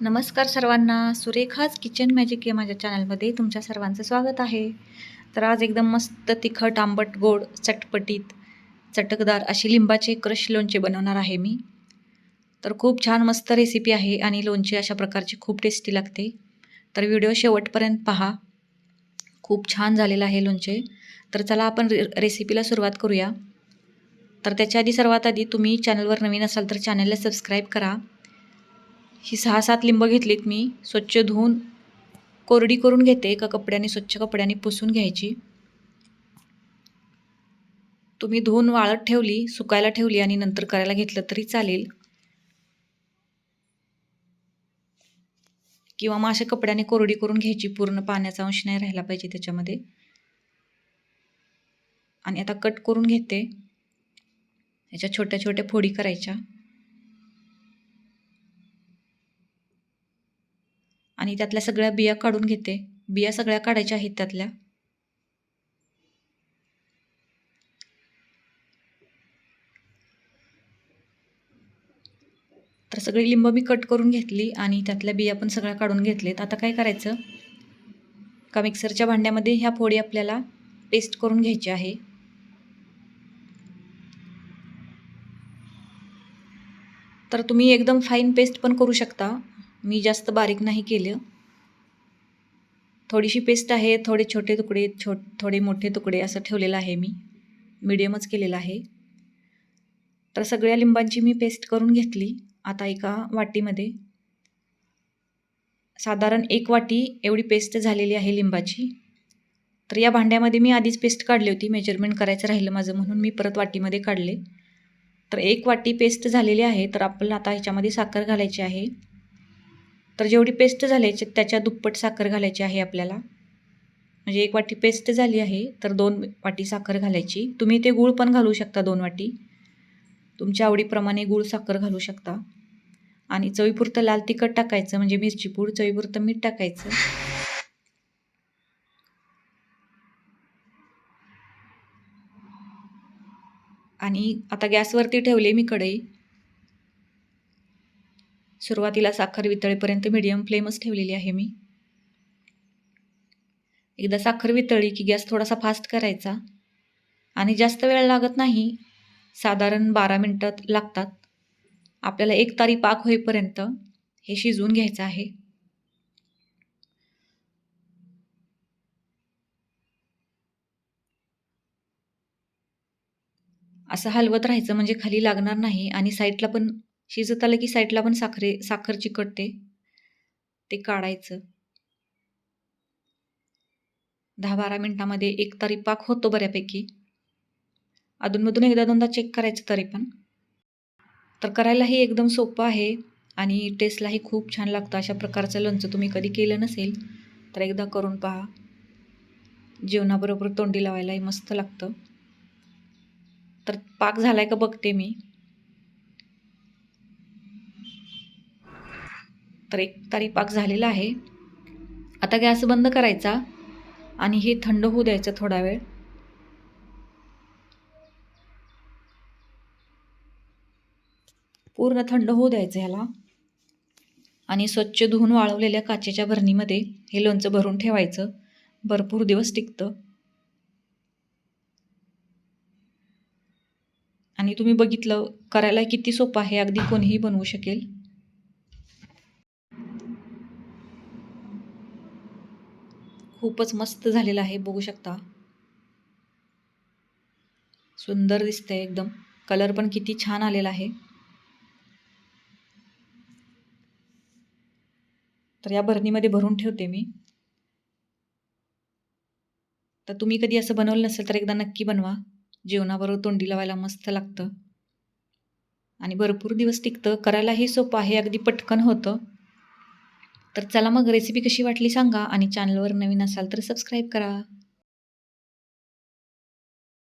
नमस्कार सर्वांना. सुरेखाच kitchen magic या माझ्या चॅनलमध्ये तुमच्या सर्वांचं स्वागत आहे. तर आज एकदम मस्त तिखट आंबट गोड चटपटीत चटकदार अशी लिंबाचे क्रश लोणचे बनवणार आहे मी. तर खूप छान मस्त रेसिपी आहे आणि लोणचे अशा प्रकारची खूप टेस्टी लागते. तर व्हिडिओ शेवटपर्यंत पहा. खूप छान झालेलं आहे लोणचे. तर चला आपण रे रेसिपीला सुरुवात करूया. तर त्याच्या आधी सर्वात आधी तुम्ही चॅनलवर नवीन असाल तर चॅनलला सबस्क्राईब करा. ही सहा सात लिंब घेतलीत मी स्वच्छ धुवून कोरडी करून घेते एका कपड्याने स्वच्छ कपड्याने पुसून घ्यायची. तुम्ही धुवून वाळत ठेवली सुकायला ठेवली आणि नंतर करायला घेतलं तरी चालेल. किंवा मग अशा कपड्याने कोरडी करून घ्यायची पूर्ण पाण्याचा अंश नाही राहिला पाहिजे त्याच्यामध्ये. आणि आता कट करून घेते. याच्या छोट्या छोट्या फोडी करायच्या. आणि त्यातल्या सगळ्या बिया काढून घेते. बिया सगळ्या काढायच्या आहेत त्यातल्या. तर सगळी लिंब मी कट करून घेतली आणि त्यातल्या बिया पण सगळ्या काढून घेतलेत. आता काय करायचं? का मिक्सरच्या भांड्यामध्ये ह्या फोडी आपल्याला पेस्ट करून घ्यायची आहे. तर तुम्ही एकदम फाईन पेस्ट पण करू शकता. मी जास्त बारीक नाही केलं. थोडीशी पेस्ट आहे थोडे छोटे तुकडे छो थोडे मोठे तुकडे असं ठेवलेलं आहे मी. मिडियमच केलेलं आहे. तर सगळ्या लिंबांची मी पेस्ट करून घेतली आता एका वाटीमध्ये. साधारण एक वाटी एवढी पेस्ट झालेली आहे लिंबाची. तर या भांड्यामध्ये मी आधीच पेस्ट काढली होती. मेजरमेंट करायचं राहिलं माझं म्हणून मी परत वाटीमध्ये काढले. तर एक वाटी पेस्ट झालेली आहे. तर आपल्याला आता ह्याच्यामध्ये साखर घालायची आहे. तर जेवढी पेस्ट झाल्याची त्याच्या दुप्पट साखर घालायची आहे आपल्याला. म्हणजे एक वाटी पेस्ट झाली आहे तर दोन वाटी साखर घालायची. तुम्ही ते गूळ पण घालू शकता दोन वाटी. तुमच्या आवडीप्रमाणे गूळ साखर घालू शकता. आणि चवीपुरतं लाल तिखट टाकायचं म्हणजे मिरची पूड चवीपुरतं मीठ टाकायचं. आणि आता गॅसवरती ठेवले मी कढई. सुरुवातीला साखर वितळेपर्यंत मीडियम फ्लेमच ठेवलेली आहे मी. एकदा साखर वितळली की गॅस थोडासा फास्ट करायचा. आणि जास्त वेळ लागत नाही साधारण बारा मिनटात लागतात. आपल्याला एक तारी पाक होईपर्यंत हे शिजवून घ्यायचं आहे. असं हलवत राहायचं म्हणजे खाली लागणार नाही आणि साईडला पण शिजत आलं की साईडला पण साखरे साखर चिकटते. ते काढायचं. दहा बारा मिनटामध्ये एक तरी पाक होतो बऱ्यापैकी. अधूनमधून एकदा दोनदा चेक करायचं तरी पण. तर करायलाही एकदम सोपं आहे आणि टेस्टलाही खूप छान लागतं. अशा प्रकारचं लोणचं तुम्ही कधी केलं नसेल तर एकदा करून पहा. जेवणाबरोबर तोंडी लावायलाही मस्त लागतं. तर पाक झाला आहे का बघते मी. तर एक तारी पाक झालेला आहे. आता गॅस बंद करायचा आणि हे थंड होऊ द्यायचं थोडा वेळ. पूर्ण थंड होऊ द्यायचं ह्याला. आणि स्वच्छ धुवून वाळवलेल्या काचेच्या भरणीमध्ये हे लोणचं भरून ठेवायचं. भरपूर दिवस टिकतं. आणि तुम्ही बघितलं करायला किती सोपं आहे अगदी कोणीही बनवू शकेल. खूपच मस्त झालेलं आहे बघू शकता. सुंदर दिसतंय एकदम. कलर पण किती छान आलेला आहे. तर या भरणीमध्ये भरून ठेवते मी. तर तुम्ही कधी असं बनवलं नसेल तर एकदा नक्की बनवा. जेवणाबरोबर तोंडी लावायला मस्त लागतं. आणि भरपूर दिवस टिकतं. करायलाही सोपं आहे. अगदी पटकन होतं. तर चला मग रेसिपी कशी वाटली सांगा आणि चॅनलवर नवीन असाल तर सबस्क्राईब करा.